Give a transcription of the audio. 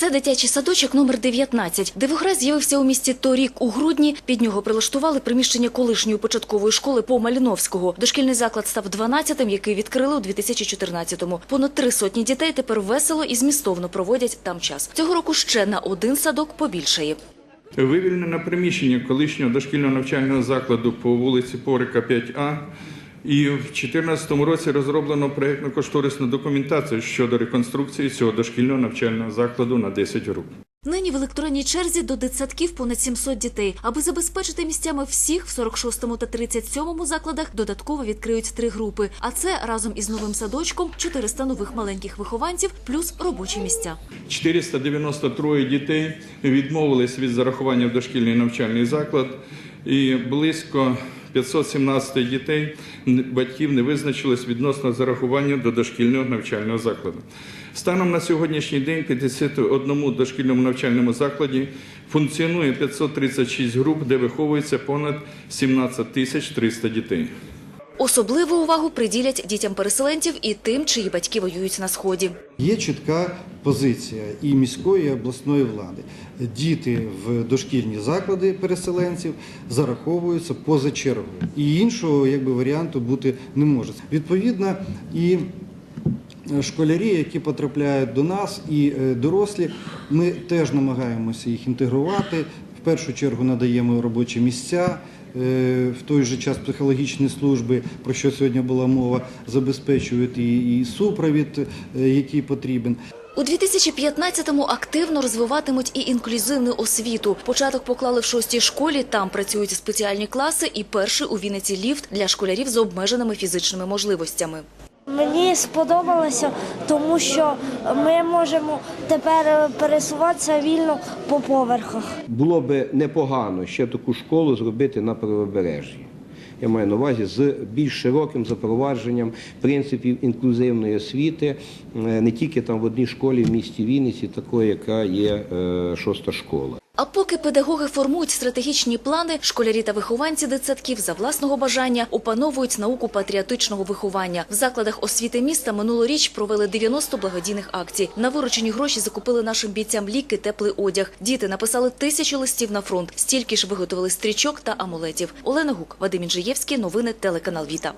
Це дитячий садочок номер 19. Дивограй з'явився у місті торік у грудні. Під нього прилаштували приміщення колишньої початкової школи по Маліновського. Дошкільний заклад став 12-тим, який відкрили у 2014-му. Понад три сотні дітей тепер весело і змістовно проводять там час. Цього року ще на один садок побільшає. Вивільнено приміщення колишнього дошкільного навчального закладу по вулиці Порика 5А. І в 2014 році розроблено проєктно-кошторисну документацію щодо реконструкції цього дошкільного навчального закладу на 10 груп. Нині в електронній черзі до дитсадків понад 700 дітей. Аби забезпечити місцями всіх, в 46-му та 37-му закладах додатково відкриють три групи. А це разом із новим садочком 400 нових маленьких вихованців плюс робочі місця. 493 дітей відмовились від зарахування в дошкільний навчальний заклад, і близько 517 дітей батьків не визначились відносно зарахування до дошкільного навчального закладу. Станом на сьогоднішній день 51 дошкільному навчальному закладі функціонує 536 груп, де виховується понад 17 тисяч 300 дітей. Особливу увагу приділять дітям переселенців і тим, чиї батьки воюють на сході. Є чітка позиція і міської, і обласної влади. Діти в дошкільні заклади переселенців зараховуються поза чергою. І іншого якби, варіанту бути не може. Відповідно, і школярі, які потрапляють до нас, і е, дорослі, ми теж намагаємося їх інтегрувати. В першу чергу надаємо робочі місця. Е, В той же час психологічні служби, про що сьогодні була мова, забезпечують і, супровід, е, який потрібен. У 2015-му активно розвиватимуть і інклюзивну освіту. Початок поклали в шостій школі. Там працюють спеціальні класи і перший у Вінниці ліфт для школярів з обмеженими фізичними можливостями. Мені сподобалося, тому що ми можемо тепер пересуватися вільно по поверхах. Було би непогано ще таку школу зробити на правобережжі. Я маю на увазі з більш широким запровадженням принципів інклюзивної освіти, е, не тільки там в одній школі в місті Вінниці, такої, яка є е, шоста школа. А поки педагоги формують стратегічні плани, школярі та вихованці дитсадків за власного бажання опановують науку патріотичного виховання. В закладах освіти міста минулоріч провели 90 благодійних акцій. На виручені гроші закупили нашим бійцям ліки, теплий одяг. Діти написали тисячу листів на фронт. Стільки ж виготовили стрічок та амулетів. Олена Гук, Вадим Інжиєвський. Новини телеканал Віта.